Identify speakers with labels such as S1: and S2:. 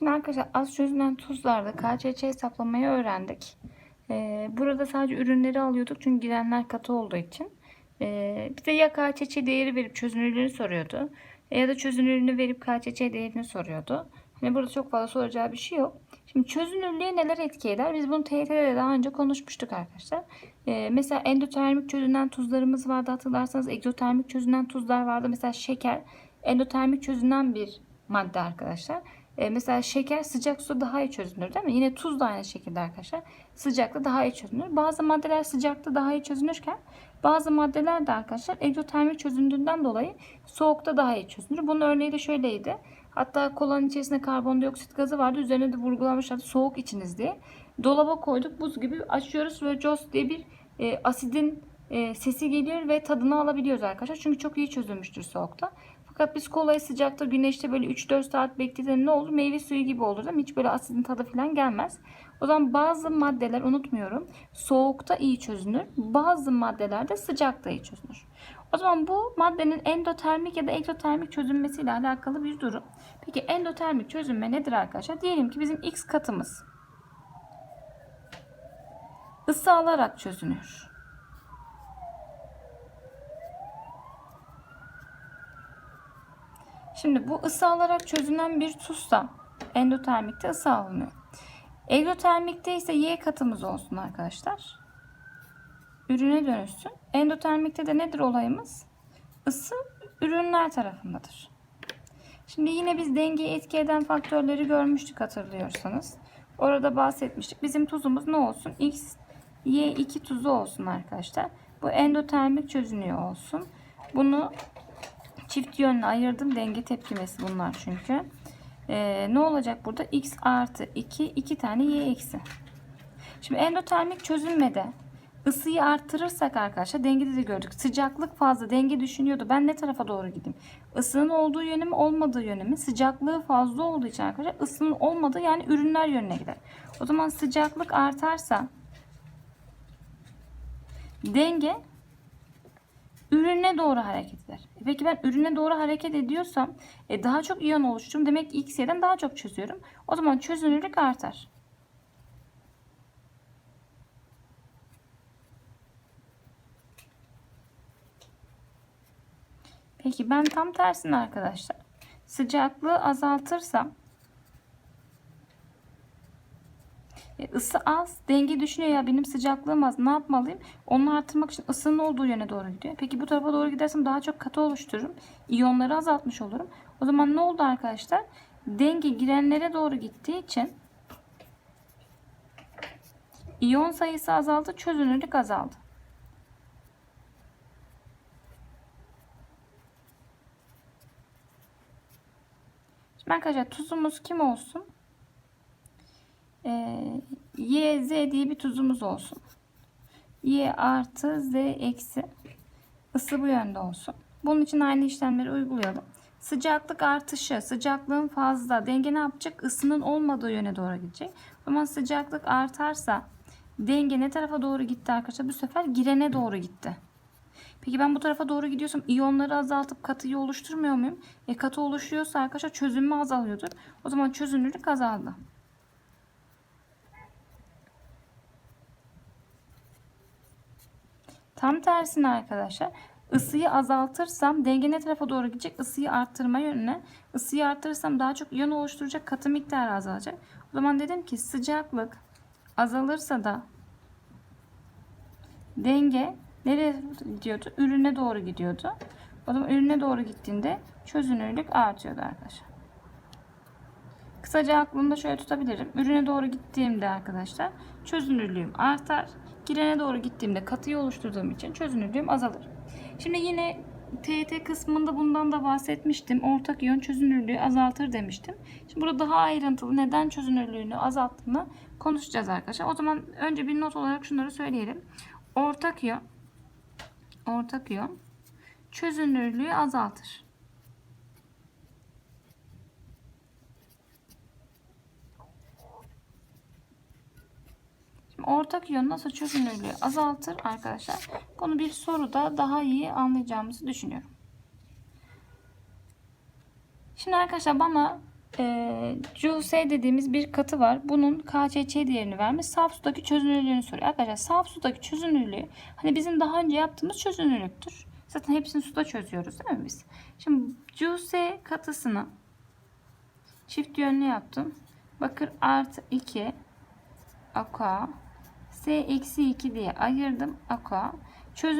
S1: Şimdi arkadaşlar az çözünen tuzlarda KÇÇ hesaplamayı öğrendik. Ee, burada sadece ürünleri alıyorduk çünkü girenler katı olduğu için. Ee, bir de ya KÇÇ değeri verip çözünürlüğünü soruyordu. Ya da çözünürlüğünü verip KÇÇ değerini soruyordu. Hani burada çok fazla soracağı bir şey yok. Şimdi çözünürlüğe neler etki eder? Biz bunu TYT'de de daha önce konuşmuştuk arkadaşlar. Ee, mesela endotermik çözünen tuzlarımız vardı hatırlarsanız. Egzotermik çözünen tuzlar vardı. Mesela şeker endotermik çözünen bir madde arkadaşlar. Ee, mesela şeker sıcak su daha iyi çözünür değil mi? Yine tuz da aynı şekilde arkadaşlar. Sıcakta daha iyi çözünür. Bazı maddeler sıcakta daha iyi çözünürken bazı maddeler de arkadaşlar egzotermik çözündüğünden dolayı soğukta daha iyi çözünür. Bunun örneği de şöyleydi. Hatta kolanın içerisinde karbondioksit gazı vardı. Üzerine de vurgulamışlardı soğuk içiniz diye. Dolaba koyduk buz gibi açıyoruz ve Jos diye bir e, asidin e, sesi geliyor ve tadını alabiliyoruz arkadaşlar. Çünkü çok iyi çözülmüştür soğukta. Fakat biz kolayı sıcakta güneşte böyle 3-4 saat bekleten ne olur? Meyve suyu gibi olur değil mi? Hiç böyle asidin tadı falan gelmez. O zaman bazı maddeler unutmuyorum. Soğukta iyi çözünür. Bazı maddeler de sıcakta iyi çözünür. O zaman bu maddenin endotermik ya da egzotermik çözünmesiyle alakalı bir durum. Peki endotermik çözünme nedir arkadaşlar? Diyelim ki bizim X katımız ısı alarak çözünüyor. Şimdi bu ısı alarak çözünen bir tuzsa endotermikte ısı alınıyor. Egzotermikte ise Y katımız olsun arkadaşlar. Ürüne dönüşsün. Endotermikte de nedir olayımız? Isı ürünler tarafındadır. Şimdi yine biz dengeyi etki eden faktörleri görmüştük hatırlıyorsanız. Orada bahsetmiştik. Bizim tuzumuz ne olsun? X, Y2 tuzu olsun arkadaşlar. Bu endotermik çözünüyor olsun. Bunu çift yönlü ayırdım. Denge tepkimesi bunlar çünkü. Ee, ne olacak burada? X artı 2, 2 tane Y eksi. Şimdi endotermik çözünmede ısıyı arttırırsak arkadaşlar dengede de gördük. Sıcaklık fazla denge düşünüyordu. Ben ne tarafa doğru gideyim? Isının olduğu yönü mü olmadığı yönü mü? Sıcaklığı fazla olduğu için arkadaşlar ısının olmadığı yani ürünler yönüne gider. O zaman sıcaklık artarsa denge ürüne doğru hareket eder. Peki ben ürüne doğru hareket ediyorsam e, daha çok iyon oluşturum. Demek ki X daha çok çözüyorum. O zaman çözünürlük artar. Peki ben tam tersine arkadaşlar. Sıcaklığı azaltırsam e, ısı az, denge düşünüyor ya benim sıcaklığım az. Ne yapmalıyım? Onu artırmak için ısının olduğu yöne doğru gidiyor. Peki bu tarafa doğru gidersem daha çok katı oluştururum. İyonları azaltmış olurum. O zaman ne oldu arkadaşlar? Denge girenlere doğru gittiği için iyon sayısı azaldı, çözünürlük azaldı. Şimdi arkadaşlar tuzumuz kim olsun? Ee, y, z diye bir tuzumuz olsun. Y artı z eksi ısı bu yönde olsun. Bunun için aynı işlemleri uygulayalım. Sıcaklık artışı, sıcaklığın fazla. Denge ne yapacak? Isının olmadığı yöne doğru gidecek. O zaman sıcaklık artarsa denge ne tarafa doğru gitti arkadaşlar? Bu sefer girene doğru gitti. Peki ben bu tarafa doğru gidiyorsam iyonları azaltıp katıyı oluşturmuyor muyum? E katı oluşuyorsa arkadaşlar çözünme azalıyordur. O zaman çözünürlük azaldı. Tam tersine arkadaşlar ısıyı azaltırsam denge ne tarafa doğru gidecek? Isıyı arttırma yönüne. Isıyı arttırırsam daha çok iyon oluşturacak katı miktarı azalacak. O zaman dedim ki sıcaklık azalırsa da denge nereye gidiyordu? Ürüne doğru gidiyordu. O zaman ürüne doğru gittiğinde çözünürlük artıyordu arkadaşlar. Kısaca aklımda şöyle tutabilirim. Ürüne doğru gittiğimde arkadaşlar çözünürlüğüm artar. Girene doğru gittiğimde katıyı oluşturduğum için çözünürlüğüm azalır. Şimdi yine TET kısmında bundan da bahsetmiştim. Ortak iyon çözünürlüğü azaltır demiştim. Şimdi burada daha ayrıntılı neden çözünürlüğünü azalttığını konuşacağız arkadaşlar. O zaman önce bir not olarak şunları söyleyelim. Ortak iyon ortak iyon çözünürlüğü azaltır. Ortak iyon nasıl çözünürlüğü azaltır arkadaşlar? Bunu bir soruda daha iyi anlayacağımızı düşünüyorum. Şimdi arkadaşlar bana e, CuSE dediğimiz bir katı var. Bunun KÇÇ değerini vermiş. Saf sudaki çözünürlüğünü soruyor. Arkadaşlar saf sudaki çözünürlüğü hani bizim daha önce yaptığımız çözünürlüktür. Zaten hepsini suda çözüyoruz değil mi biz? Şimdi CuSE katısını çift yönlü yaptım. Bakır artı 2 aqua S eksi 2 diye ayırdım aqua. Çözünürlüğü